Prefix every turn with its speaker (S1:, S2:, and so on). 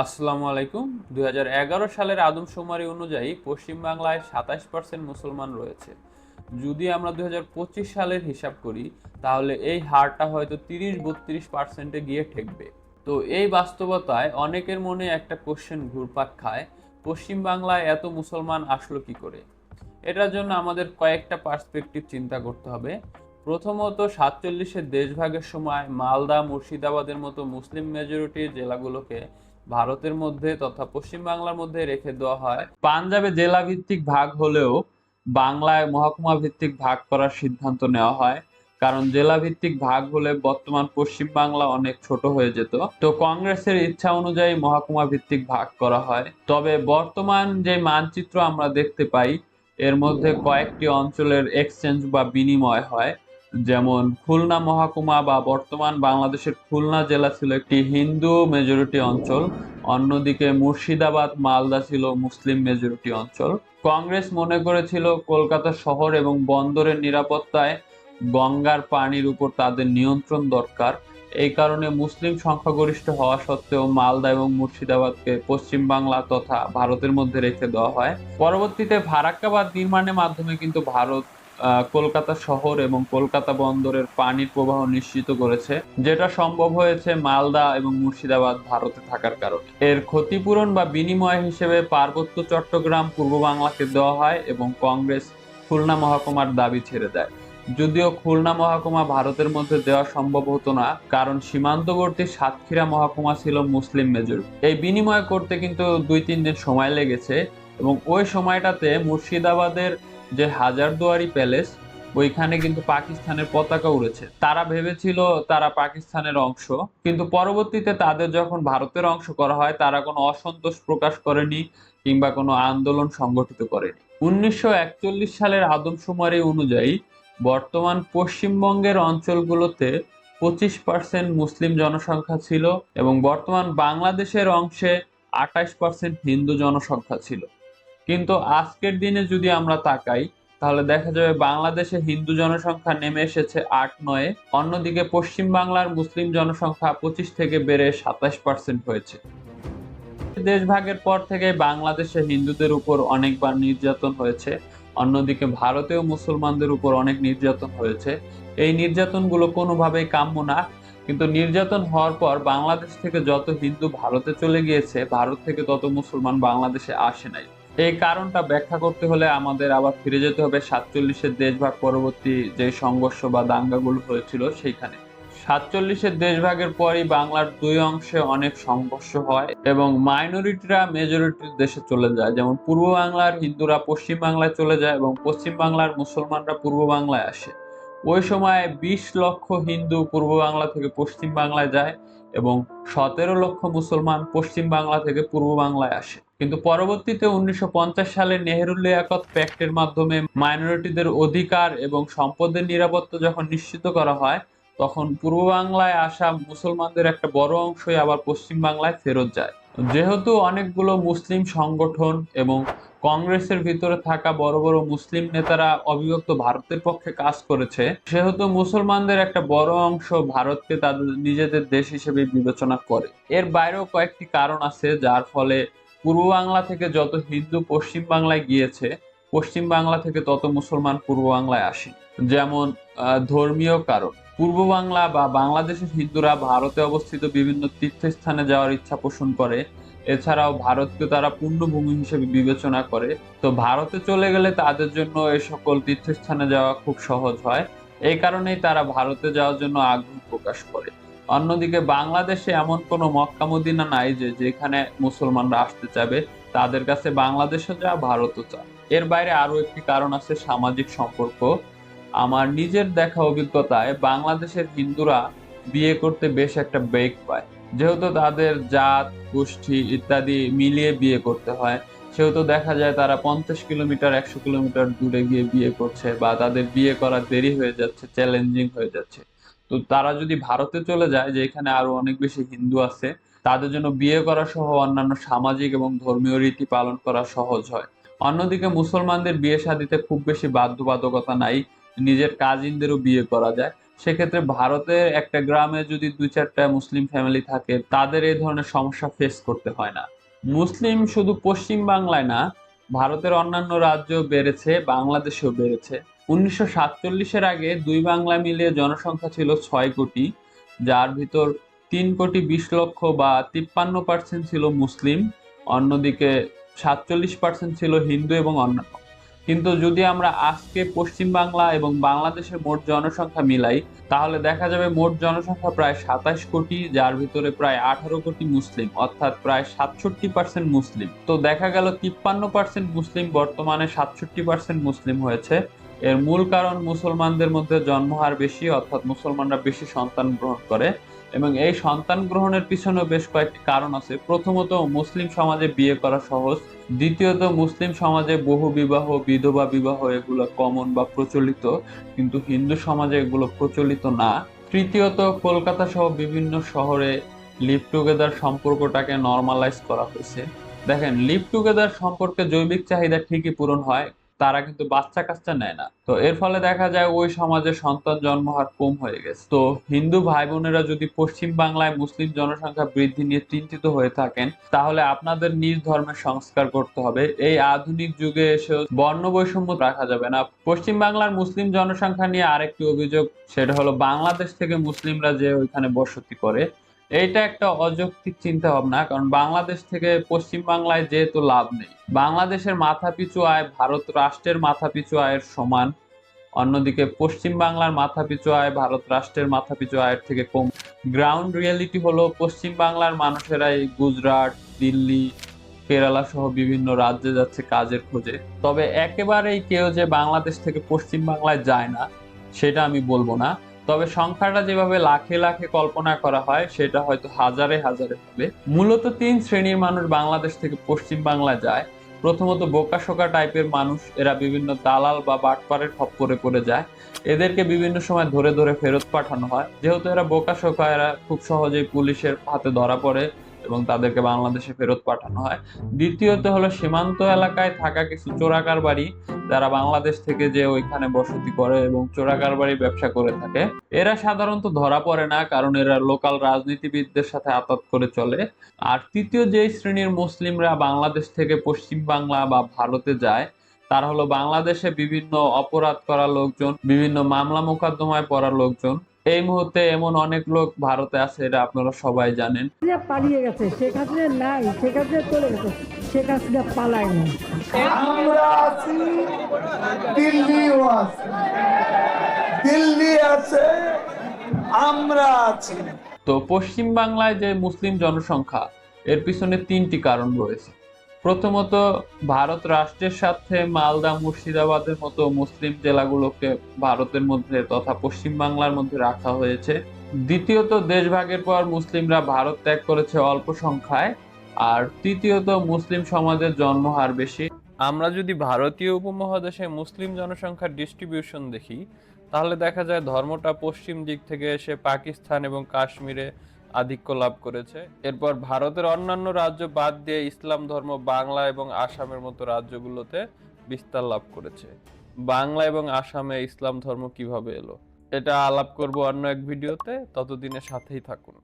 S1: আসসালামু আলাইকুম। দুই হাজার এগারো সালের আদমশুমারি অনুযায়ী পশ্চিমবাংলায় সাতাশ পার্সেন্ট মুসলমান রয়েছে। যদি আমরা দুই সালের হিসাব করি, তাহলে এই হারটা হয়তো তিরিশ বত্রিশ পার্সেন্টে গিয়ে ঠেকবে। তো এই বাস্তবতায় অনেকের মনে একটা কোশ্চেন ঘুরপাক খায়, পশ্চিমবাংলায় এত মুসলমান আসলো কি করে? এটার জন্য আমাদের কয়েকটা পার্সপেক্টিভ চিন্তা করতে হবে। প্রথমত, সাতচল্লিশের দেশভাগের সময় মালদা, মুর্শিদাবাদের মতো মুসলিম মেজরিটির জেলাগুলোকে ভারতের মধ্যে তথা পশ্চিমবাংলার মধ্যে রেখে দেওয়া হয়। পাঞ্জাবে জেলা ভিত্তিক ভাগ হলেও বাংলায় মহকুমা ভিত্তিক ভাগ করার সিদ্ধান্ত নেওয়া হয়। কারণ জেলা ভিত্তিক ভাগ হলে বর্তমান পশ্চিম বাংলা অনেক ছোট হয়ে যেত। তো কংগ্রেসের ইচ্ছা অনুযায়ী মহকুমা ভিত্তিক ভাগ করা হয়। তবে বর্তমান যে মানচিত্র আমরা দেখতে পাই, এর মধ্যে কয়েকটি অঞ্চলের এক্সচেঞ্জ বা বিনিময় হয়। যেমন খুলনা মহকুমা বা বর্তমান বাংলাদেশের খুলনা জেলা ছিল একটি হিন্দু মেজরিটি অঞ্চল, অন্যদিকে মুর্শিদাবাদ, মালদা ছিল মুসলিম মেজরিটি অঞ্চল। কংগ্রেস মনে করেছিল কলকাতা শহর এবং বন্দরের নিরাপত্তায় গঙ্গার পানির উপর তাদের নিয়ন্ত্রণ দরকার। এই কারণে মুসলিম সংখ্যাগরিষ্ঠ হওয়া সত্ত্বেও মালদা এবং মুর্শিদাবাদকে পশ্চিম বাংলা তথা ভারতের মধ্যে রেখে দেওয়া হয়। পরবর্তীতে ফারাক্কাবাদ নির্মাণের মাধ্যমে কিন্তু ভারত কলকাতা শহর এবং কলকাতা বন্দরের পানির প্রবাহ নিশ্চিত করেছে, যেটা সম্ভব হয়েছে মালদা এবং মুর্শিদাবাদ ভারতে থাকার কারণে। এর ক্ষতিপূরণ বা বিনিময় হিসেবে পার্বত্য চট্টগ্রাম পূর্ব বাংলাকে দেওয়া হয় এবং কংগ্রেস খুলনা মহকুমার দাবি ছেড়ে দেয়। যদিও খুলনা মহকুমা ভারতের মধ্যে দেওয়া সম্ভব হতো না, কারণ সীমান্তবর্তী সাতক্ষীরা মহকুমা ছিল মুসলিম মেজর। এই বিনিময় করতে কিন্তু দুই তিন দিন সময় লেগেছে এবং ওই সময়টাতে মুর্শিদাবাদের যে হাজারদুয়ারি প্যালেস, ওইখানে কিন্তু পাকিস্তানের পতাকা উড়েছে। তারা ভেবেছিল তারা পাকিস্তানের অংশ, কিন্তু পরবর্তীতে তাদের যখন ভারতের অংশ করা হয়, তারা কোনো অসন্তোষ প্রকাশ করেনি কিংবা কোনো আন্দোলন সংগঠিত করেনি। উনিশশো একচল্লিশ সালের আদমশুমারি অনুযায়ী বর্তমান পশ্চিমবঙ্গের অঞ্চলগুলোতে পঁচিশ পার্সেন্ট মুসলিম জনসংখ্যা ছিল এবং বর্তমান বাংলাদেশের অংশে আঠাশ পার্সেন্ট হিন্দু জনসংখ্যা ছিল। কিন্তু আজকের দিনে যদি আমরা তাকাই, তাহলে দেখা যাবে বাংলাদেশে হিন্দু জনসংখ্যা নেমে এসেছে আট নয়ে। অন্যদিকে পশ্চিম বাংলার মুসলিম জনসংখ্যা পঁচিশ থেকে বেড়ে সাতাশ পার্সেন্ট হয়েছে। দেশভাগের পর থেকে বাংলাদেশে হিন্দুদের উপর অনেকবার নির্যাতন হয়েছে। অন্যদিকে ভারতেও মুসলমানদের উপর অনেক নির্যাতন হয়েছে। এই নির্যাতনগুলো কোনোভাবেই কাম্য না। কিন্তু নির্যাতন হওয়ার পর বাংলাদেশ থেকে যত হিন্দু ভারতে চলে গিয়েছে, ভারত থেকে তত মুসলমান বাংলাদেশে আসে নাই। এই কারণটা ব্যাখ্যা করতে হলে আমাদের আবার ফিরে যেতে হবে সাতচল্লিশের দেশভাগ পরবর্তী যে সংঘর্ষ বা দাঙ্গাগুলো হয়েছিল সেইখানে। সাতচল্লিশের দেশভাগের পরই বাংলার দুই অংশে অনেক সংঘর্ষ হয় এবং মাইনরিটিরা মেজরিটির দেশে চলে যায়। যেমন পূর্ব বাংলার হিন্দুরা পশ্চিম বাংলায় চলে যায় এবং পশ্চিম বাংলার মুসলমানরা পূর্ব বাংলায় আসে। ওই সময় বিশ লক্ষ হিন্দু পূর্ব বাংলা থেকে পশ্চিম বাংলায় যায় এবং সতেরো লক্ষ মুসলমান পশ্চিম বাংলা থেকে পূর্ব বাংলায় আসে। কিন্তু পরবর্তীতে উনিশশো পঞ্চাশ সালে নেহরুল লিয়াকত প্যাক্টের মাধ্যমে মাইনরিটিদের অধিকার এবং সম্পদের নিরাপত্তা যখন নিশ্চিত করা হয়, তখন পূর্ব বাংলায় আসা মুসলমানদের একটা বড় অংশই আবার পশ্চিম বাংলায় ফেরত যায়। যেহেতু অনেকগুলো মুসলিম সংগঠন এবং কংগ্রেসের ভিতরে থাকা বড় বড় মুসলিম নেতারা অবিভক্ত ভারতের পক্ষে কাজ করেছে, সেহেতু মুসলমানদের একটা বড় অংশ ভারতকে তাদের নিজেদের দেশ হিসেবে বিবেচনা করে। এর বাইরেও কয়েকটি কারণ আছে যার ফলে পূর্ব বাংলা থেকে যত হিন্দু পশ্চিম বাংলায় গিয়েছে পশ্চিম বাংলা থেকে তত মুসলমান পূর্ব বাংলায় আসে। যেমন ধর্মীয় কারণ। পূর্ব বাংলা বা বাংলাদেশের হিন্দুরা ভারতে অবস্থিত বিভিন্ন তীর্থস্থানে যাওয়ার ইচ্ছা পোষণ করে। এছাড়াও ভারতকে তারা পুণ্যভূমি হিসেবে বিবেচনা করে। তো ভারতে চলে গেলে তাদের জন্য এই সকল তীর্থস্থানে যাওয়া খুব সহজ হয়। এই কারণেই তারা ভারতে যাওয়ার জন্য আগ্রহ প্রকাশ করে। অন্যদিকে বাংলাদেশে এমন কোনো মক্কা মদিনা নাই যে যেখানে মুসলমানরা আসতে চাবে। তাদের কাছে বাংলাদেশও যা, ভারতও চা এর বাইরে আরও একটি কারণ আছে সামাজিক সম্পর্ক। আমার নিজের দেখা অভিজ্ঞতায় বাংলাদেশের হিন্দুরা বিয়ে করতে বেশ একটা বেগ পায়। যেহেতু তাদের জাত, গোষ্ঠী ইত্যাদি মিলিয়ে বিয়ে করতে হয়, সেহেতু দেখা যায় তারা পঞ্চাশ কিলোমিটার, একশো কিলোমিটার দূরে গিয়ে বিয়ে করছে বা তাদের বিয়ে করা দেরি হয়ে যাচ্ছে চ্যালেঞ্জিং হয়ে যাচ্ছে। তো তারা যদি ভারতে চলে যায়, যে এখানে আরও অনেক বেশি হিন্দু আছে, তাদের জন্য বিয়ে করা সহ অন্যান্য সামাজিক এবং ধর্মীয় রীতি পালন করা সহজ হয়। অন্যদিকে মুসলমানদের বিয়ে শাদিতে খুব বেশি বাধ্যবাধকতা নাই, নিজের কাজিনদেরও বিয়ে করা যায় সেক্ষেত্রে ভারতের একটা গ্রামে যদি দুই চারটা মুসলিম ফ্যামিলি থাকে, তাদের এই ধরনের সমস্যা ফেস করতে হয় না। মুসলিম শুধু পশ্চিম বাংলায় না, ভারতের অন্যান্য রাজ্য বেড়েছে, বাংলাদেশেও বেড়েছে। উনিশশো সাতচল্লিশের আগে দুই বাংলা মিলিয়ে জনসংখ্যা ছিল ছয় কোটি, যার ভিতর তিন কোটি বিশ লক্ষ বা তিপ্পান্ন পার্সেন্ট ছিল মুসলিম। অন্যদিকে সাতচল্লিশ পার্সেন্ট ছিল হিন্দু এবং অন্যান্য কিন্তু যদি আমরা আজকে পশ্চিম বাংলা এবং বাংলাদেশের মোট জনসংখ্যা মিলাই, তাহলে দেখা যাবে মোট জনসংখ্যা প্রায় সাতাশ কোটি, যার ভিতরে প্রায় আঠারো কোটি মুসলিম, অর্থাৎ প্রায় সাতষট্টি পার্সেন্ট মুসলিম। তো দেখা গেল তিপ্পান্ন পার্সেন্ট মুসলিম, বর্তমানে সাতষট্টি পার্সেন্ট মুসলিম হয়েছে। এর মূল কারণ মুসলমানদের মধ্যে জন্মহার বেশি, অর্থাৎ মুসলমানরা বেশি সন্তান গ্রহণ করে। এবং এই সন্তান গ্রহণের পিছনেও বেশ কয়েকটি কারণ আছে। প্রথমত, মুসলিম সমাজে বিয়ে করা সহজ। দ্বিতীয়ত, মুসলিম সমাজে বহু বিবাহ, বিধবা বিবাহ এগুলো কমন বা প্রচলিত, কিন্তু হিন্দু সমাজে এগুলো প্রচলিত না। তৃতীয়ত কলকাতা সহ বিভিন্ন শহরে লিভ টুগেদার সম্পর্কটাকে নর্মালাইজ করা হয়েছে। দেখেন লিভ টুগেদার সম্পর্কে জৈবিক চাহিদা ঠিকই পূরণ হয় তারা কিন্তু বাচ্চা কাচ্চা নেয় না। তো এর ফলে দেখা যায় ওই সমাজে সন্তান জন্ম হার কম হয়ে গেছে। তো হিন্দু ভাই বোনেরা যদি পশ্চিম বাংলায় মুসলিম জনসংখ্যা বৃদ্ধি নিয়ে চিন্তিত হয়ে থাকেন, তাহলে আপনাদের নিজ ধর্মের সংস্কার করতে হবে। এই আধুনিক যুগে এসে বর্ণ বৈষম্য রাখা যাবে না। পশ্চিম বাংলার মুসলিম জনসংখ্যা নিয়ে আরেকটি অভিযোগ, সেটা হলো বাংলাদেশ থেকে মুসলিমরা যে ওইখানে বসতি করে এইটা একটা অযৌক্তিক চিন্তা ভাবনা কারণ বাংলাদেশ থেকে পশ্চিম বাংলায় যেহেতু লাভ নেই। বাংলাদেশের মাথাপিছু আয় ভারত রাষ্ট্রের মাথাপিছু আয়ের সমান, অন্যদিকে পশ্চিম বাংলার মাথাপিছু আয় ভারত রাষ্ট্রের মাথাপিছু আয়ের থেকে কম। গ্রাউন্ড রিয়েলিটি হলো পশ্চিম বাংলার মানুষেরাই গুজরাট, দিল্লি, কেরালা সহ বিভিন্ন রাজ্যে যাচ্ছে কাজের খোঁজে। তবে একেবারেই কেউ যে বাংলাদেশ থেকে পশ্চিম বাংলায় যায় না, সেটা আমি বলব না। তবে সংখ্যাটা যেভাবে লাখে লাখে কল্পনা করা হয়, সেটা হয়তো হাজারে হাজারে হবে মূলত তিন শ্রেণির মানুষ বাংলাদেশ থেকে পশ্চিম বাংলা যায়। প্রথমত বোকাশোকা টাইপের মানুষ, এরা বিভিন্ন দালাল বা বাটপারের খপ্পরে পড়ে যায়। এদেরকে বিভিন্ন সময় ধরে ধরে ফেরত পাঠানো হয়। যেহেতু এরা বোকাশোকা এরা খুব সহজেই পুলিশের হাতে ধরা পড়ে। এবং তাদেরকে বাংলাদেশে ফেরত পাঠানো হয়। দ্বিতীয়ত হলো সীমান্ত এলাকায় থাকা কিছু চোরাকার বাড়ি যারা বাংলাদেশ থেকে যে ওইখানে বসতি করে এবং চোরাকার বাড়ি ব্যবসা করে থাকে। এরা সাধারণত ধরা পড়ে না, কারণ এরা লোকাল রাজনীতিবিদদের সাথে আতাত করে চলে। আর তৃতীয় যেই শ্রেণির মুসলিমরা বাংলাদেশ থেকে পশ্চিম বাংলা বা ভারতে যায়, তারা হলো বাংলাদেশে বিভিন্ন অপরাধ করা লোকজন, বিভিন্ন মামলা মোকদ্দমায় পড়া লোকজন। এই মুহূর্তে এমন অনেক লোক ভারতে আছে এটা আপনারা সবাই জানেন।
S2: পালিয়ে গেছে শেখ হাসিনা নাই শেখ হাসিনা চলে গেছে শেখ হাসিনা পালায় না
S3: আমরা আছি দিল্লিও আছে দিল্লি আছে আমরা আছি।
S1: তো পশ্চিম বাংলায় যে মুসলিম জনসংখ্যা এর পিছনে তিনটি কারণ রয়েছে। প্রথমত, ভারত রাষ্ট্রের সাথে মালদা মুর্শিদাবাদের মতো মুসলিম জেলাগুলোকে ভারতের মধ্যে তথা পশ্চিম বাংলার মধ্যে রাখা হয়েছে। দ্বিতীয়ত, দেশভাগের পর মুসলিমরা ভারত ত্যাগ করেছে অল্প সংখ্যায়। আর তৃতীয়ত, মুসলিম সমাজের জন্মহার বেশি। আমরা যদি ভারতীয় উপমহাদেশে মুসলিম জনসংখ্যার ডিস্ট্রিবিউশন দেখি, তাহলে দেখা যায় ধর্মটা পশ্চিম দিক থেকে এসে পাকিস্তান এবং কাশ্মীরে আধিক্য লাভ করেছে। এরপর ভারতের অন্যান্য রাজ্য বাদ দিয়ে ইসলাম ধর্ম বাংলা এবং আসামের মতো রাজ্যগুলোতে বিস্তার লাভ করেছে। বাংলা এবং আসামে ইসলাম ধর্ম কীভাবে এলো? এটা আলাপ করব অন্য এক ভিডিওতে। ততদিনে সাথেই থাকুন।